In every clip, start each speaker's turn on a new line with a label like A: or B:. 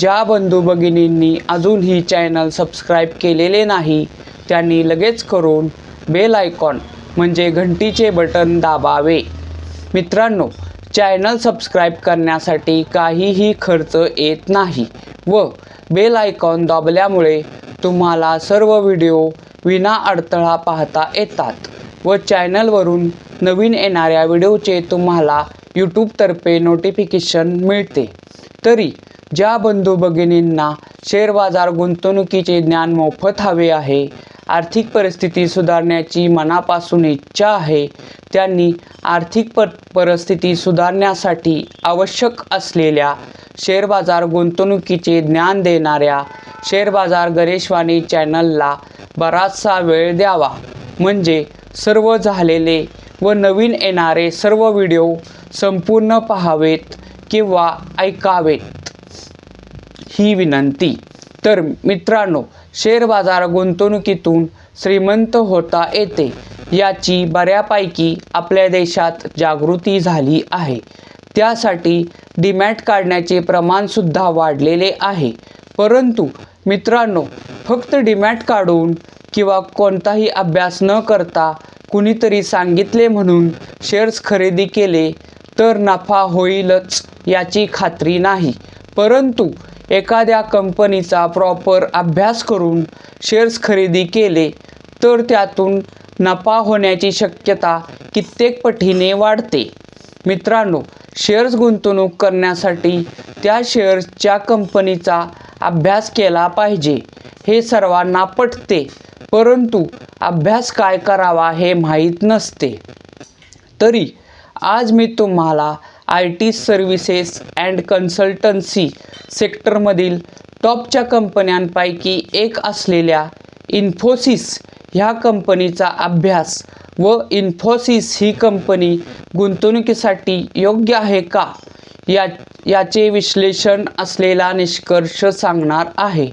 A: ज्या बंधू भगिनींनी अजूनही चॅनल सबस्क्राईब केलेले नाही त्यांनी लगेच करून बेल आयकॉन म्हणजे घंटीचे बटन दाबावे. मित्रांनो चॅनल सबस्क्राईब करण्यासाठी काहीही खर्च येत नाही व बेल आयकॉन दाबल्यामुळे तुम्हाला सर्व व्हिडिओ विना अडथळा पाहता येतात व चॅनलवरून नवीन येणाऱ्या व्हिडिओचे तुम्हाला यूट्यूबतर्फे नोटिफिकेशन मिळते. तरी ज्या बंधू भगिनींना शेअर बाजार गुंतवणुकीचे ज्ञान मोफत हवे आहे आर्थिक परिस्थिती सुधारण्याची मनापासून इच्छा आहे त्यांनी आर्थिक पर परिस्थिती सुधारण्यासाठी आवश्यक असलेल्या शेअर बाजार गुंतवणुकीचे ज्ञान देणाऱ्या शेअर बाजार गणेशवाणी चॅनलला बराचसा वेळ द्यावा. म्हणजे सर्व झालेले व नवीन येणारे सर्व व्हिडिओ संपूर्ण पाहावेत किंवा ऐकावेत. ही विनंती. तर मित्रांनो शेअर बाजार गुंतवणुकीतून श्रीमंत होता येते याची बऱ्यापैकी आपल्या देशात जागृती झाली आहे. त्यासाठी डीमॅट काढण्याचे प्रमाणसुद्धा वाढलेले आहे. परंतु मित्रांनो फक्त डीमॅट काढून किंवा कोणताही अभ्यास न करता कुणीतरी सांगितले म्हणून शेअर्स खरेदी केले तर नफा होईलच याची खात्री नाही. परंतु एखाद्या कंपनीचा प्रॉपर अभ्यास करून शेअर्स खरेदी केले तर त्यातून नफा होण्याची शक्यता कित्येक पटीने वाढते. मित्रांनो शेअर्स गुंतवणूक करण्यासाठी त्या शेअर्सच्या कंपनीचा अभ्यास केला पाहिजे. हे सर्वांना पटते परंतु अभ्यास काय करावा हे माहीत नसते. तरी आज मी तुम्हाला I T services and consultancy सेक्टरमधील टॉपच्या कंपन्यांपैकी एक असलेल्या इन्फोसिस ह्या कंपनीचा अभ्यास व इन्फोसिस ही कंपनी गुंतवणुकीसाठी योग्य आहे का? या याचे विश्लेषण असलेला निष्कर्ष सांगणार आहे.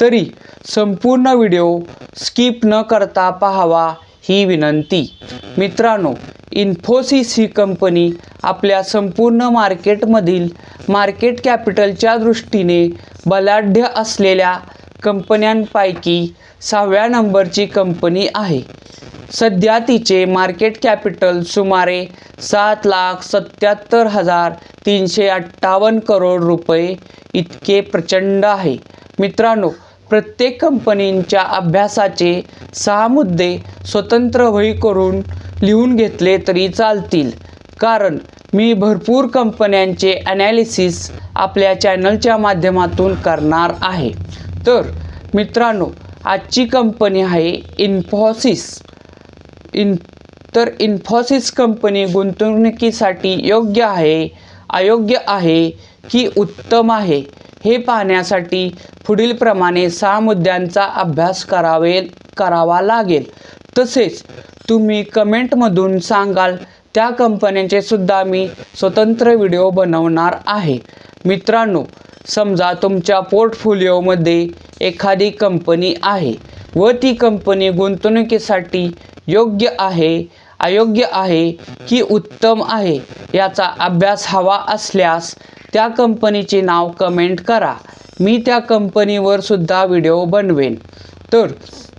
A: तरी संपूर्ण व्हिडिओ स्किप न करता पाहावा. ही विनंती. मित्रांनो इन्फोसिस ही कंपनी आपल्या संपूर्ण मार्केटमधील मार्केट कॅपिटलच्या दृष्टीने बलाढ्य असलेल्या कंपन्यांपैकी सहाव्या नंबरची कंपनी आहे. सध्या तिचे मार्केट कॅपिटल सुमारे सात लाख सत्याहत्तर हजार तीनशे अठ्ठावन्न करोड रुपये इतके प्रचंड आहे. मित्रांनो प्रत्येक कंपनींच्या अभ्यासाचे सहा मुद्दे स्वतंत्र वही करून लिहून घेतले तरी चालतील. कारण मी भरपूर कंपन्यांचे ॲनालिसिस आपल्या चॅनलच्या माध्यमातून करणार आहे. तर मित्रांनो आजची कंपनी आहे इन्फॉसिस इन तर इन्फॉसिस कंपनी गुंतवणुकीसाठी योग्य आहे अयोग्य आहे की उत्तम आहे हे पाहण्यासाठी पुढीलप्रमाणे सहा मुद्द्यांचा अभ्यास करावे करावा लागेल. तसेच तुम्ही कमेंटमधून सांगाल त्या कंपन्यांचे सुद्धा मी स्वतंत्र व्हिडिओ बनवणार आहे. मित्रांनो समजा तुमच्या पोर्टफोलिओमध्ये एखादी कंपनी आहे व ती कंपनी गुंतवणुकीसाठी योग्य आहे अयोग्य आहे की उत्तम आहे याचा अभ्यास हवा असल्यास त्या कंपनीचे नाव कमेंट करा. मी त्या कंपनीवर सुद्धा व्हिडिओ बनवेन. तर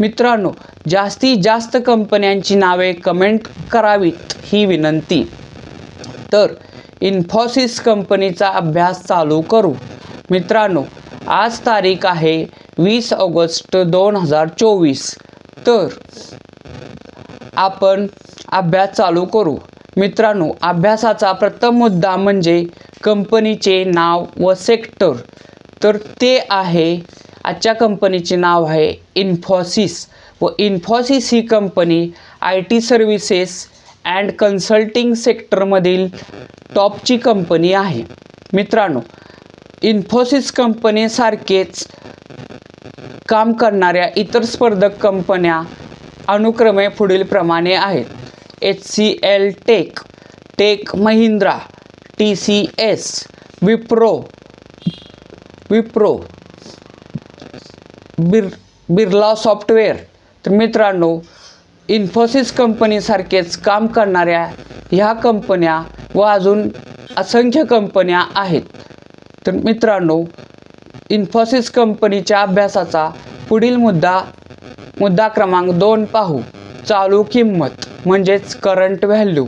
A: मित्रांनो जास्तीत जास्त कंपन्यांची नावे कमेंट करावीत ही विनंती. तर इन्फोसिस कंपनीचा अभ्यास चालू करू. मित्रांनो आज तारीख आहे वीस ऑगस्ट दोन हजार चोवीस. तर आपण अभ्यास चालू करू. मित्रांनो अभ्यासाचा प्रथम मुद्दा म्हणजे कंपनीचे नाव व सेक्टर तर ते आहे आजच्या कंपनीचे नाव आहे इन्फॉसिस व इन्फॉसिस ही company I T services and consulting सेक्टरमधील टॉपची कंपनी आहे. मित्रांनो इन्फोसिस कंपनीसारखेच काम करणाऱ्या इतर स्पर्धक कंपन्या अनुक्रमे पुढीलप्रमाणे आहेत. H C L tech tech Mahindra T C S Wipro Wipro बिर बिर्ला सॉफ्टवेअर तर मित्रांनो इन्फोसिस कंपनीसारखेच काम करणाऱ्या ह्या कंपन्या व अजून असंख्य कंपन्या आहेत. तर मित्रांनो इन्फोसिस कंपनीच्या अभ्यासाचा पुढील मुद्दा मुद्दा क्रमांक दोन पाहू. चालू किंमत म्हणजेच करंट व्हॅल्यू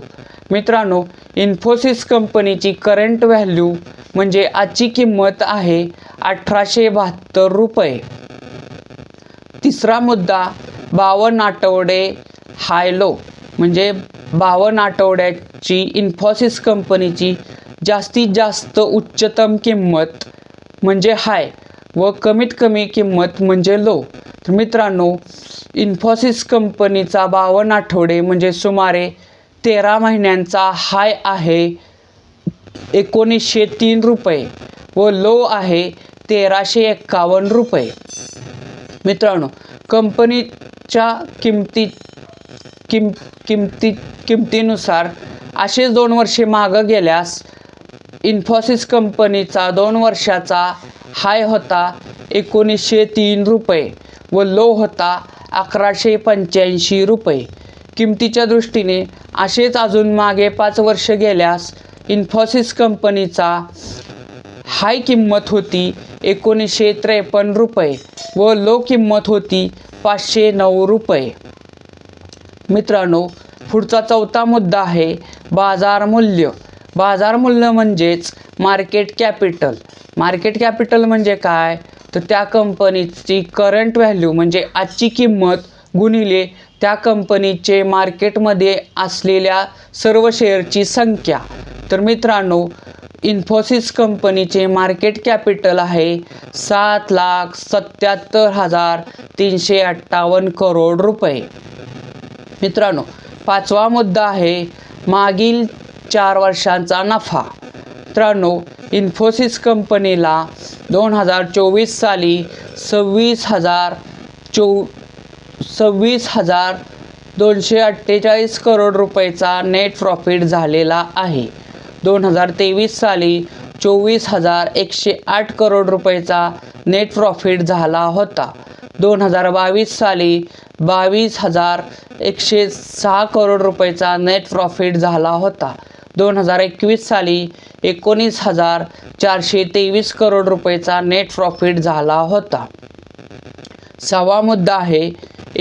A: मित्रांनो इन्फोसिस कंपनीची करंट व्हॅल्यू म्हणजे आजची किंमत आहे अठराशे बहात्तर रुपये. तिसरा मुद्दा बावन्न आठवडे हायलो म्हणजे बावन्न आठवड्याची इन्फोसिस कंपनीची जास्तीत जास्त उच्चतम किंमत म्हणजे हाय व कमीत कमी किंमत म्हणजे लो तर मित्रांनो इन्फोसिस कंपनीचा बावन्न आठवडे म्हणजे सुमारे तेरा महिन्यांचा हाय आहे एकोणीसशे तीन रुपये व लो आहे तेराशे एक्कावन्न रुपये. मित्रांनो कंपनीच्या किमती किम किमती किमतीनुसार असेच दोन वर्षे मागं गेल्यास इन्फोसिस कंपनीचा दोन वर्षाचा हाय होता एकोणीसशे तीन रुपये. व लो होता अकराशे पंच्याऐंशी रुपये. किमतीच्या दृष्टीने असेच अजून मागे पाच वर्ष गेल्यास इन्फोसिस कंपनीचा हाय किंमत होती एकोणीसशे त्रेपन्न रुपये व लो किंमत होती पाचशे नऊ रुपये. मित्रांनो पुढचा चौथा मुद्दा आहे बाजार मूल्य. बाजार मूल्य म्हणजेच मार्केट कॅपिटल मार्केट कॅपिटल म्हणजे काय? तर त्या कंपनीची करंट व्हॅल्यू म्हणजे आजची किंमत गुणिले त्या कंपनीचे मार्केटमध्ये असलेल्या सर्व शेअरची संख्या. तर मित्रांनो इन्फोसिस कंपनीचे मार्केट कॅपिटल आहे सात लाख सत्याहत्तर हजार तीनशे अठ्ठावन्न करोड रुपये. मित्रांनो पाचवा मुद्दा आहे मागील चार वर्षांचा नफा. मित्रांनो इन्फोसिस कंपनीला दोन हजार चोवीस साली सव्वीस हजार चौ सव्वीस हजार दोनशे अठ्ठेचाळीस करोड रुपयेचा नेट प्रॉफिट झालेला आहे. दोन हजार तेवीस साली चोवीस हजार एकशे आठ करोड रुपयेचा नेट प्रॉफिट झाला होता. दोन हजार बावीस साली बावीस हजार एकशे सहा करोड रुपयेचा नेट प्रॉफिट झाला होता. दोन हजार एकवीस साली एकोणीस हजार चारशे तेवीस करोड रुपयेचा नेट प्रॉफिट झाला होता. सहावा मुद्दा आहे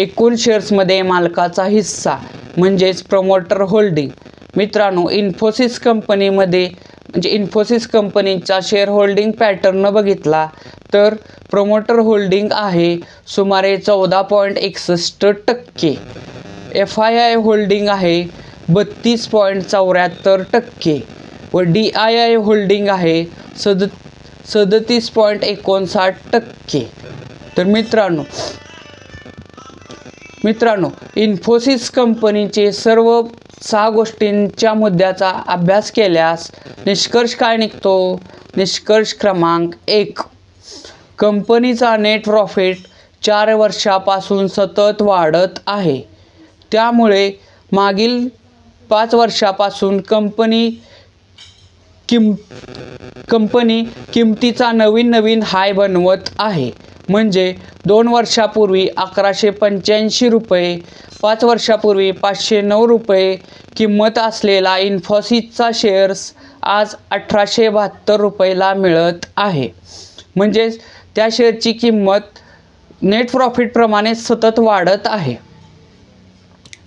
A: एकूण शेअर्समध्ये मालकाचा हिस्सा म्हणजेच प्रमोटर होल्डिंग मित्रांनो इन्फोसिस कंपनीमध्ये म्हणजे इन्फोसिस कंपनीचा शेअर होल्डिंग पॅटर्न बघितला तर प्रमोटर होल्डिंग आहे सुमारे चौदा पॉईंट एकसष्ट टक्के. एफ आय आय होल्डिंग आहे बत्तीस पॉईंट चौऱ्याहत्तर टक्के व डी आय आय होल्डिंग आहे सद सदतीस पॉईंट एकोणसाठ टक्के. तर मित्रांनो मित्रांनो इन्फोसिस कंपनीचे सर्व सहा गोष्टींच्या मुद्द्याचा अभ्यास केल्यास निष्कर्ष काय निघतो? निष्कर्ष क्रमांक एक. कंपनीचा नेट प्रॉफिट चार वर्षापासून सतत वाढत आहे. त्यामुळे मागील पाच वर्षापासून कंपनी किम कंपनी किमतीचा नवीन नवीन हाय बनवत आहे. म्हणजे दोन वर्षापूर्वी अकराशे पंच्याऐंशी रुपये पाच वर्षापूर्वी पाचशे नऊ रुपये किंमत असलेला इन्फोसिसचा शेअर्स आज अठराशे बहात्तर रुपयेला मिळत आहे. म्हणजेच त्या शेअरची किंमत नेट प्रॉफिटप्रमाणे सतत वाढत आहे.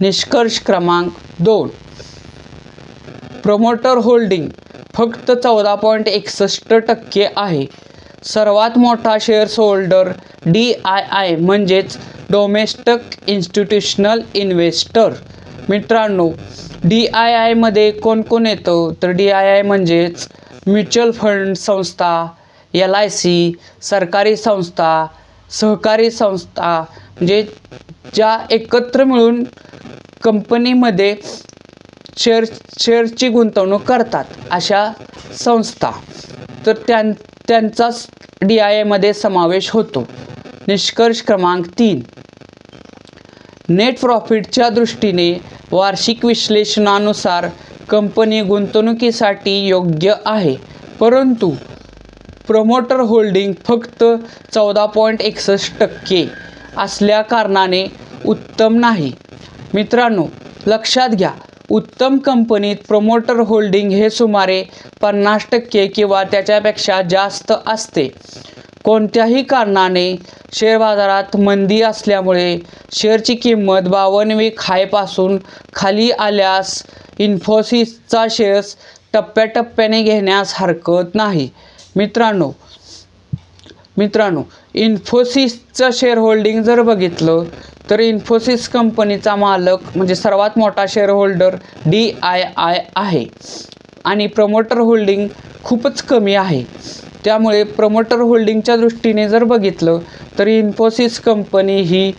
A: निष्कर्ष क्रमांक दोन. प्रमोटर होल्डिंग फक्त चौदा पॉईंट एकसष्ट टक्के आहे. सर्वात मोठा shares holder D I I म्हणजेच डोमेस्टिक इन्स्टिट्यूशनल इन्व्हेस्टर मित्रांनो डी आय आयमध्ये कोण कोण येतं? तर डी आय आय म्हणजेच म्युच्युअल फंड संस्था एल आय सी सरकारी संस्था सहकारी संस्था म्हणजे ज्या एकत्र मिळून कंपनीमध्ये शेअर शेअर्सची गुंतवणूक करतात अशा संस्था. तर त्यां त्यांचाच डी आय एमध्ये समावेश होतो. निष्कर्ष क्रमांक तीन. नेट प्रॉफिटच्या दृष्टीने वार्षिक विश्लेषणानुसार कंपनी गुंतवणुकीसाठी योग्य आहे. परंतु प्रमोटर होल्डिंग फक्त चौदा पॉईंट एकसष्ट टक्के असल्या कारणाने उत्तम नाही. मित्रांनो लक्षात घ्या. उत्तम कंपनीत प्रमोटर होल्डिंग हे सुमारे पन्नास टक्के किंवा त्याच्यापेक्षा जास्त असते. कोणत्याही कारणाने शेअर बाजारात मंदी असल्यामुळे शेअरची किंमत बावन्न वीक हायपासून खाली आल्यास इन्फोसिसचा शेअर्स टप्प्याटप्प्याने घेण्यास हरकत नाही. मित्रांनो मित्रांनो इन्फोसिसचं शेअर होल्डिंग जर बघितलं तर इन्फोसिस कंपनीचा मालक म्हणजे सर्वात मोठा share holder D I I आहे. आणि प्रमोटर होल्डिंग खूपच कमी आहे. त्यामुळे प्रमोटर होल्डिंगच्या दृष्टीने जर बघितलं तर इन्फोसिस कंपनी ही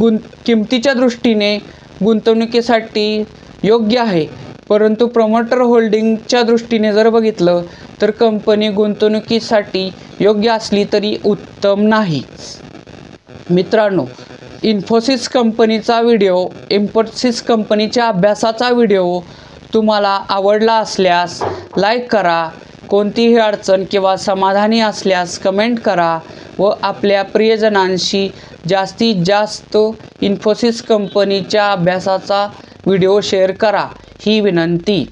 A: गुं किमतीच्या दृष्टीने गुंतवणुकीसाठी योग्य आहे. परंतु प्रमोटर होल्डिंगच्या दृष्टीने जर बघितलं तर कंपनी गुंतवणुकीसाठी योग्य असली तरी उत्तम नाही. मित्रांनो इन्फोसिस कंपनीचा व्हिडिओ इन्फोसिस कंपनीच्या अभ्यासाचा व्हिडिओ तुम्हाला आवडला असल्यास लाईक करा. कोणतीही अडचण किंवा समाधानी असल्यास कमेंट करा व आपल्या प्रियजनांशी जास्तीत जास्त इन्फोसिस कंपनीच्या अभ्यासाचा व्हिडिओ शेअर करा. ही विनंती.